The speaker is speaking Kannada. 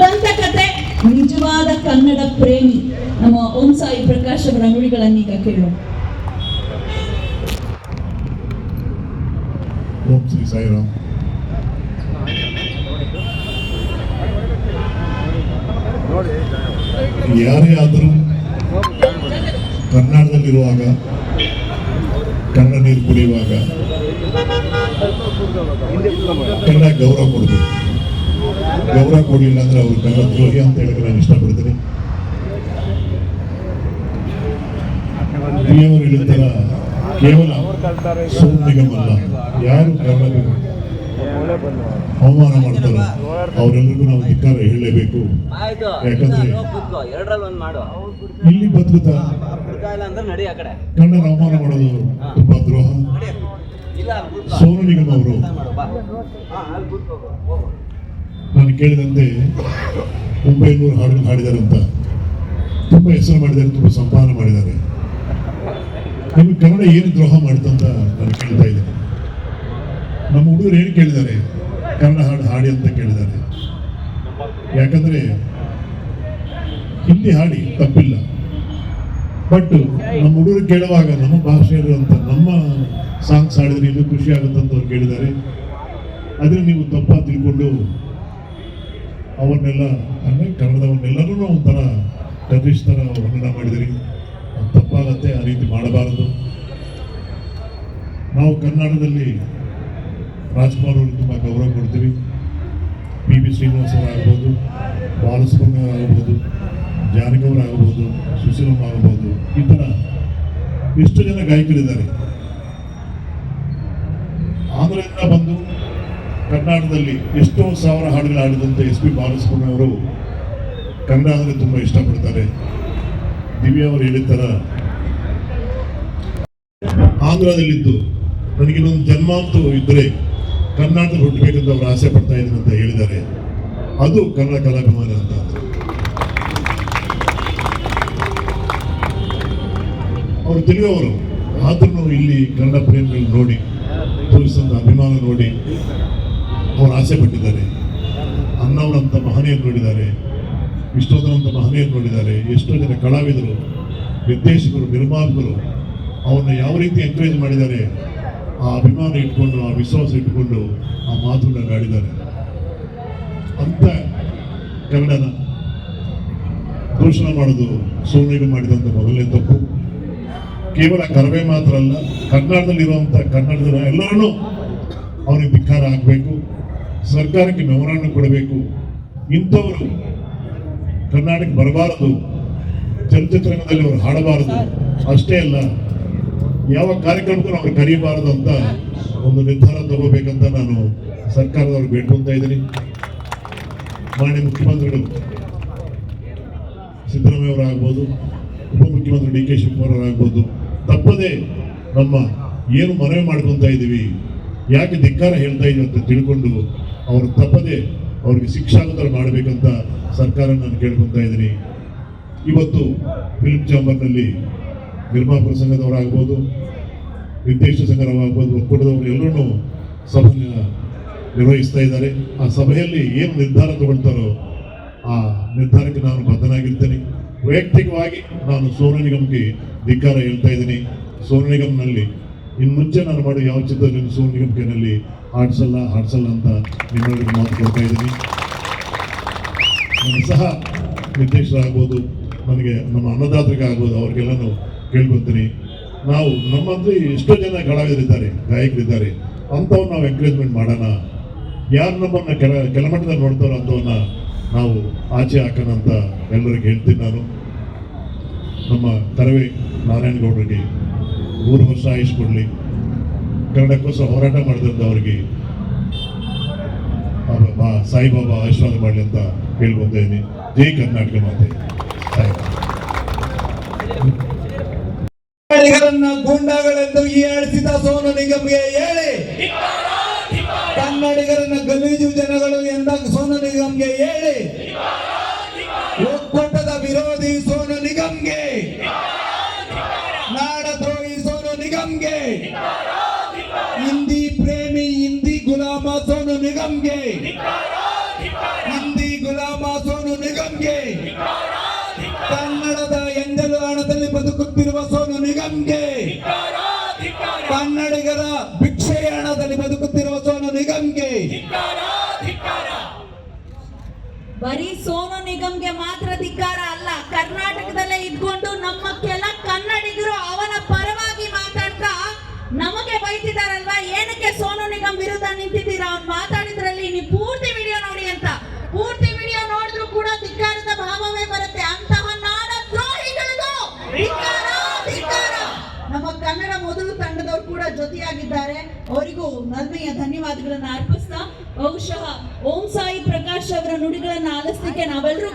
ದಂತಕಥೆ ನಿಜವಾದ ಕನ್ನಡ ಪ್ರೇಮಿ ನಮ್ಮ ಓಂ ಸಾಯಿ ಪ್ರಕಾಶ್ ಅವರ ನುಡಿಗಳನ್ನೀಗ ಕೇಳೋಣ. ಓಂ ಶ್ರೀ ಯಾರೇ ಆದರೂ ಕರ್ನಾಟಕದಲ್ಲಿರುವಾಗ, ಕನ್ನಡ ನೀರು ಕುಡಿಯುವಾಗ, ಕನ್ನಡ ಗೌರವ ಕೊಡಬೇಕು. ಗೌರವ ಕೊಡಲಿಲ್ಲ ಅಂದ್ರೆ ಅವರು ದ್ರೋಹಿ ಅಂತ ಹೇಳಕ್ಕೆ ನಾನು ಇಷ್ಟಪಡ್ತೀನಿ. ಪ್ರಿಯವರು ಹೇಳಿದ್ದರ ಕೇವಲ ಸೋಮಿಗಮಲ್ಲ ಯಾರು ಅವಮಾನ ಮಾಡ್ತಾರೆ. ಅವರೆಲ್ಲರಿಗೂ ನಾವು ಧಿಕ್ಕಾರ ಹೇಳಲೇಬೇಕು. ಯಾಕಂದ್ರೆ ಇಲ್ಲ, ಬದುಕುತ್ತಾ ಕನ್ನಡ ಅವಮಾನ ಮಾಡೋದು ತುಂಬಾ ದ್ರೋಹ. ಸೋನು ನಿಗಮ ಅವರು ನಾನು ಕೇಳಿದಂತೆ ಒಂಬೈನೂರು ಹಾಡುಗಳು ಹಾಡಿದ್ದಾರೆ ಅಂತ. ತುಂಬಾ ಹೆಸರು ಮಾಡಿದ್ದಾರೆ, ತುಂಬಾ ಸಂಪಾದನೆ ಮಾಡಿದ್ದಾರೆ. ನಿಮಗೆ ಕನ್ನಡ ಏನು ದ್ರೋಹ ಮಾಡ್ತಂತ ನಾನು ಕೇಳ್ತಾ ಇದ್ದೇನೆ. ನಮ್ಮ ಹುಡುಗರು ಏನು ಕೇಳಿದ್ದಾರೆ? ಕನ್ನಡ ಹಾಡು ಹಾಡಿ ಅಂತ ಕೇಳಿದ್ದಾರೆ. ಯಾಕಂದ್ರೆ ಹಿಂದಿ ಹಾಡಿ ತಪ್ಪಿಲ್ಲ. ಬಟ್ ನಮ್ಮ ಹುಡುಗರು ಕೇಳುವಾಗ ನಮ್ಮ ಭಾಷೆಯಲ್ಲಿರುವಂಥ ನಮ್ಮ ಸಾಂಗ್ಸ್ ಹಾಡಿದ್ರೆ ಇನ್ನೂ ಖುಷಿ ಆಗುತ್ತೆ ಅಂತ ಅವ್ರು ಕೇಳಿದ್ದಾರೆ. ಅದನ್ನು ನೀವು ತಪ್ಪಾಗಿ ತಿಳ್ಕೊಂಡು ಅವನ್ನೆಲ್ಲ ಅಂದರೆ ಕನ್ನಡದವನ್ನೆಲ್ಲರೂ ಒಂಥರ ಟೆರರಿಸ್ಟ್ ಥರ ವರ್ಣನ ಮಾಡಿದಿರಿ. ತಪ್ಪಾಗತ್ತೆ, ಆ ರೀತಿ ಮಾಡಬಾರದು. ನಾವು ಕನ್ನಡದಲ್ಲಿ ರಾಜ್ಕುಮಾರ್ ಅವ್ರಿಗೆ ತುಂಬ ಗೌರವ ಕೊಡ್ತೀವಿ. ಪಿ ಬಿ ಆಗ್ಬೋದು ಜಾನಕಿಯವರು ಆಗ್ಬೋದು ಸುಶೀಲಮ್ಮ ಆಗ್ಬೋದು ಈ ಥರ ಎಷ್ಟು ಜನ ಗಾಯಕರಿದ್ದಾರೆ. ಆಂಧ್ರದಿಂದ ಬಂದು ಕರ್ನಾಟಕದಲ್ಲಿ ಎಷ್ಟೋ ಸಾವಿರ ಹಾಡುಗಳು ಹಾಡಿದಂತೆ ಎಸ್ ಪಿ ಬಾಲಸುಬ್ರಹ್ಮಣ್ಯ ಅವರು ಕನ್ನಡ ಅಂದರೆ ತುಂಬ ಇಷ್ಟಪಡ್ತಾರೆ. ದಿವ್ಯ ಅವರು ಹೇಳಿದ ಥರ ಆಂಧ್ರದಲ್ಲಿದ್ದು ನನಗಿನ್ನೊಂದು ಜನ್ಮಾಂತು ಇದ್ದರೆ ಕರ್ನಾಟಕದಲ್ಲಿ ಹುಟ್ಟಬೇಕಂತ ಅವರು ಆಸೆ ಪಡ್ತಾ ಇದ್ದೀನಿ ಅಂತ ಹೇಳಿದ್ದಾರೆ. ಅದು ಕನ್ನಡ ಕಲಾಭಿಮಾನ ಅಂತ. ಅವರು ತಿಳಿದವರು ಆದ್ರೂ ಇಲ್ಲಿ ಕನ್ನಡ ಪ್ರೇಮಿಗಳು ನೋಡಿ ತೋರಿಸಿದಂಥ ಅಭಿಮಾನ ನೋಡಿ ಅವರು ಆಸೆ ಪಟ್ಟಿದ್ದಾರೆ. ಅನ್ನವರಂತ ಮಹನೀಯರು ನೋಡಿದ್ದಾರೆ. ವಿಷ್ಣೋದರಂತ ಮಹನೀಯರು ನೋಡಿದ್ದಾರೆ. ಎಷ್ಟೋ ಜನ ಕಲಾವಿದರು, ನಿರ್ದೇಶಕರು, ನಿರ್ಮಾಪಕರು ಅವ್ರನ್ನ ಯಾವ ರೀತಿ ಎನ್ಕರೇಜ್ ಮಾಡಿದ್ದಾರೆ, ಆ ಅಭಿಮಾನ ಇಟ್ಕೊಂಡು, ಆ ವಿಶ್ವಾಸ ಇಟ್ಕೊಂಡು ಆ ಮಾತುಗಳನ್ನ ಆಡಿದ್ದಾರೆ. ಅಂತ ಕನ್ನಡನ ದೂಷಣ ಮಾಡೋದು ಸೋನಿಗೆ ಮಾಡಿದಂಥ ಮೊದಲನೇ ತಪ್ಪು. ಕೇವಲ ಕರವೇ ಮಾತ್ರ ಅಲ್ಲ ಕನ್ನಡದಲ್ಲಿರುವಂಥ ಕನ್ನಡದ ಎಲ್ಲರನ್ನೂ ಅವನಿಗೆ ಧಿಕ್ಕಾರ ಹಾಕಬೇಕು. ಸರ್ಕಾರಕ್ಕೆ ಮೆಮೊರಾಂಡಮ್ ಕೊಡಬೇಕು. ಇಂಥವರು ಕರ್ನಾಟಕ ಬರಬಾರದು ಚಲನಚಿತ್ರರಂಗದಲ್ಲಿ ಅವರು ಹಾಡಬಾರದು, ಅಷ್ಟೇ ಅಲ್ಲ, ಯಾವ ಕಾರ್ಯಕ್ರಮಕ್ಕೂ ಅವ್ರು ಕರೀಬಾರದು ಅಂತ ಒಂದು ನಿರ್ಧಾರ ತಗೋಬೇಕಂತ ನಾನು ಸರ್ಕಾರದವ್ರು ಬೇಡ್ಕೊತಾ ಇದ್ದೀನಿ. ಮಾನ್ಯ ಮುಖ್ಯಮಂತ್ರಿಗಳು, ಸಿದ್ದರಾಮಯ್ಯ ಅವರಾಗ್ಬೋದು ಉಪಮುಖ್ಯಮಂತ್ರಿ ಡಿ ಕೆ ಶಿವಕುಮಾರ್ ಅವರಾಗ್ಬೋದು ತಪ್ಪದೇ ನಮ್ಮ ಏನು ಮನವಿ ಮಾಡ್ಕೊತಾ ಇದ್ದೀವಿ ಯಾಕೆ ಧಿಕ್ಕಾರ ಹೇಳ್ತಾ ಇದೆ ಅಂತ ತಿಳ್ಕೊಂಡು ಅವರು ತಪ್ಪದೆ ಅವ್ರಿಗೆ ಶಿಕ್ಷಾಂತರ ಮಾಡಬೇಕಂತ ಸರ್ಕಾರ ನಾನು ಕೇಳ್ಕೊತಾ ಇದ್ದೀನಿ. ಇವತ್ತು ಫಿಲ್ಮ್ ಚಾಂಬರ್ನಲ್ಲಿ ನಿರ್ಮಾಪಕ ಸಂಘದವರಾಗ್ಬೋದು ನಿರ್ದೇಶಕ ಸಂಘದವರಾಗ್ಬೋದು ಒಕ್ಕೂಟದವರು ಎಲ್ಲರೂ ಸಭೆಯ ನಿರ್ವಹಿಸ್ತಾ ಇದ್ದಾರೆ. ಆ ಸಭೆಯಲ್ಲಿ ಏನು ನಿರ್ಧಾರ ತಗೊಳ್ತಾರೋ ಆ ನಿರ್ಧಾರಕ್ಕೆ ನಾನು ಬದ್ಧನಾಗಿರ್ತೇನೆ. ವೈಯಕ್ತಿಕವಾಗಿ ನಾನು ಸೋನು ನಿಗಮಕ್ಕೆ ಧಿಕ್ಕಾರ ಹೇಳ್ತಾ ಇದ್ದೀನಿ. ಸೋನು ನಿಗಮ್ನಲ್ಲಿ ಇನ್ನು ಮುಂಚೆ ನಾನು ಮಾಡೋ ಯಾವ ಚಿತ್ರ ಸೋನು ನಿಗಮ್ ಕೈನಲ್ಲಿ ಹಾಡ್ಸಲ್ಲ ಹಾಡ್ಸಲ್ಲ ಅಂತ ನಿಮ್ಮೊಳಗೆ ಮಾತು ಕೊಡ್ತಾ ಇದ್ದೀನಿ. ನಾನು ಸಹ ನಿರ್ದೇಶಕರಾಗ್ಬೋದು, ನನಗೆ ನಮ್ಮ ಅನ್ನದಾತರಿಗೆ ಆಗ್ಬೋದು ಅವ್ರಿಗೆಲ್ಲನೂ ಕೇಳ್ಕೊತೀನಿ ನಾವು ನಮ್ಮಂದ್ರೆ ಎಷ್ಟೋ ಜನ ಕಲಾವಿದರಿದ್ದಾರೆ ಗಾಯಕರಿದ್ದಾರೆ ಅಂಥವ್ರು ನಾವು ಎಂಕರೇಜ್ಮೆಂಟ್ ಮಾಡೋಣ. ಯಾರು ನಮ್ಮನ್ನು ಕೆಲ ಕೆಳಮಟ್ಟದಲ್ಲಿ ನೋಡ್ತಾರೋ ಅಂಥವನ್ನ ನಾವು ಆಚೆ ಹಾಕೋಣ ಅಂತ ಎಲ್ಲರಿಗೆ ಹೇಳ್ತೀನಿ ನಾನು. ನಮ್ಮ ಕರವೇ ನಾರಾಯಣಗೌಡರಿಗೆ ಮೂರು ವರ್ಷ ಆಯುಷ್ ಕೊಡಲಿ ಕನ್ನಡಕ್ಕೋಸ್ಕರ ಹೋರಾಟ ಮಾಡಿದಂಥ ಅವರಿಗೆ ಸಾಯಿಬಾಬಾ ಆಶೀರ್ವಾದ ಮಾಡಲಿ ಅಂತ ಕೇಳ್ಕೊತಾ ಇದ್ದೀನಿ. ಜೈ ಕರ್ನಾಟಕ ಮಾತೆ. ಗೂಂಡಾಗಳೆಂದು ಈ ಸೋನು ನಿಗಮ್ಗೆ ಹೇಳಿ. ಕನ್ನಡಿಗರನ್ನ ಗಲೀಜು ಜನಗಳು ಎಂದಾಗ ಸೋನು ನಿಗಮ್ಗೆ ಹೇಳಿ. ಒಕ್ಕೂಟದ ವಿರೋಧಿ ಸೋನು ನಿಗಮ್ಗೆ ನಾಡದ್ರೋಹಿ ಸೋನು ಹಿಂದಿ ಪ್ರೇಮಿ, ಹಿಂದಿ ಗುಲಾಮ ಸೋನು ನಿಗಮ್ಗೆ. ಹಿಂದಿ ಗುಲಾಮ ಸೋನು ನಿಗಮ್ಗೆ. ಕನ್ನಡದ ಎಂಜಲು ಹಣದಲ್ಲಿ ಬದುಕುತ್ತಿರುವ ಸೋನು ನಿಗಮ್ಗೆ. ಕನ್ನಡಿಗರ ಭಿಕ್ಷೆಯ ಹಣದಲ್ಲಿ ಬದುಕುತ್ತಿರುವ ಸೋನು ನಿಗಮ್ಗೆ. ಬರೀ ಸೋನು ನಿಗಮ್ಗೆ ಮಾತ್ರ ಧಿಕ್ಕಾರ ಅಲ್ಲ. ಕರ್ನಾಟಕದಲ್ಲೇ ಇದ್ಕೊಂಡು ನಮ್ಮ ಕೆಲ ಕನ್ನಡಿಗರು ಅವನ ಮಾತಾಡ್ತಾ ನಮಗೆ ಬೈತಿದಾರಲ್ವಾ? ಏನಕ್ಕೆ ಸೋನು ನಿಗಮ್ ವಿರುದ್ಧ ನಿಂತಿದ್ದೀರಾ? ಅವ್ನು ಮಾತಾಡಿದ್ರಲ್ಲಿ ನೀವು ಪೂರ್ತಿ ವಿಡಿಯೋ ನೋಡಿ ಅಂತ. ಪೂರ್ತಿ ವಿಡಿಯೋ ನೋಡಿದ್ರು ಕೂಡ ಧಿಕ್ಕಾರದ ಭಾವವೇ ಬರುತ್ತೆ. ಅಂತಹ ನಾಡ. ನಮ್ಮ ಕನ್ನಡ ಮೊದಲು ತಂಡದವರು ಕೂಡ ಜೊತೆಯಾಗಿದ್ದಾರೆ. ಅವರಿಗೂ ನಲ್ಮೆಯ ಧನ್ಯವಾದಗಳನ್ನ ಅರ್ಪಿಸ್ತಾ ಬಹುಶಃ ಓಂ ಸಾಯಿ ಪ್ರಕಾಶ್ ಅವರ ನುಡಿಗಳನ್ನ ಆಲಿಸ್ಲಿಕ್ಕೆ ನಾವೆಲ್ಲರೂ